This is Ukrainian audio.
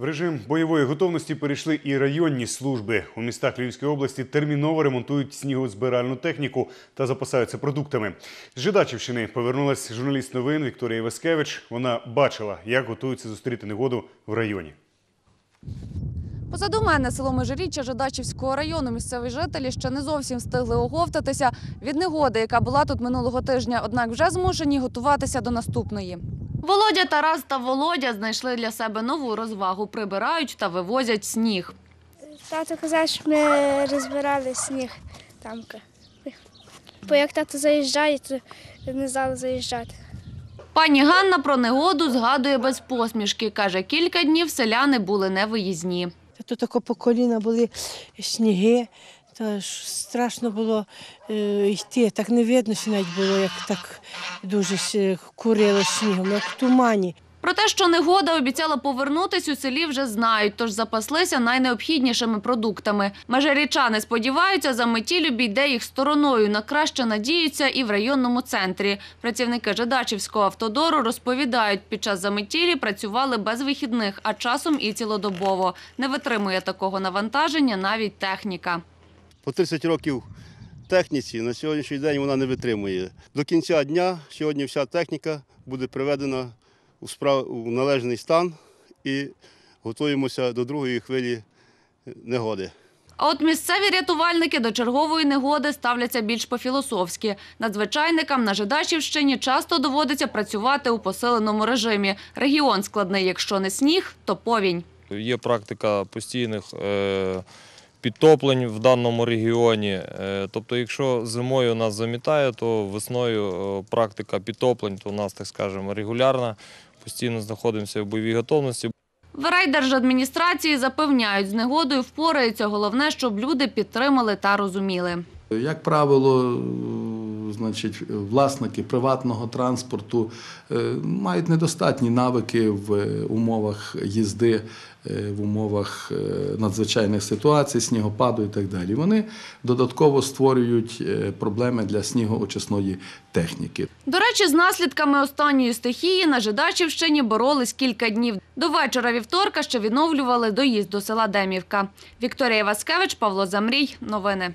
В режим бойової готовності перейшли і районні служби. У містах Львівської області терміново ремонтують снігозбиральну техніку та запасаються продуктами. З Жидачівщини повернулась журналіст новин Вікторія Васкевич. Вона бачила, як готуються зустріти негоду в районі. Позаду мене село Межиріччя Жидачівського району місцеві жителі ще не зовсім встигли оговтатися від негоди, яка була тут минулого тижня, однак вже змушені готуватися до наступної. Володя, Тарас та Володя знайшли для себе нову розвагу, прибирають та вивозять сніг. Тато казав, що ми розбирали сніг там. Бо як тато заїжджає, то не знали заїжджати. Пані Ганна про негоду згадує без посмішки. Каже, кілька днів селяни були невиїзні. Тут тако по коліна були сніги, ж страшно було е, йти. Так не видно, що навіть було, як так дуже с- курило снігом, як в тумані. Про те, що негода обіцяла повернутись у селі, вже знають, тож запаслися найнеобхіднішими продуктами. Межирічани сподіваються, за метіль обійде їх стороною. На краще надіються і в районному центрі. Працівники Жидачівського автодору розповідають, під час заметілі працювали без вихідних, а часом і цілодобово. Не витримує такого навантаження навіть техніка. По 30 років техніці на сьогоднішній день вона не витримує. До кінця дня сьогодні вся техніка буде приведена у, справ... у належний стан і готуємося до другої хвилі негоди. А от місцеві рятувальники до чергової негоди ставляться більш по-філософськи. Надзвичайникам на Жидачівщині часто доводиться працювати у посиленому режимі. Регіон складний, якщо не сніг, то повінь. Є практика постійних е, підтоплень в даному регіоні. Е, Тобто, якщо зимою нас замітає, то весною е, практика підтоплень, то у нас, так скажемо, регулярна. Постійно знаходимося в бойовій готовності. В райдержадміністрації запевняють, з негодою впораються. Головне, щоб люди підтримали та розуміли. Як правило, значить, власники приватного транспорту е, мають недостатні навики в умовах їзди, е, в умовах е, надзвичайних ситуацій, снігопаду і так далі. Вони додатково створюють проблеми для снігоочисної техніки. До речі, з наслідками останньої стихії на Жидачівщині боролись кілька днів. До вечора вівторка ще відновлювали доїзд до села Демівка. Вікторія Васкевич, Павло Замрій. Новини.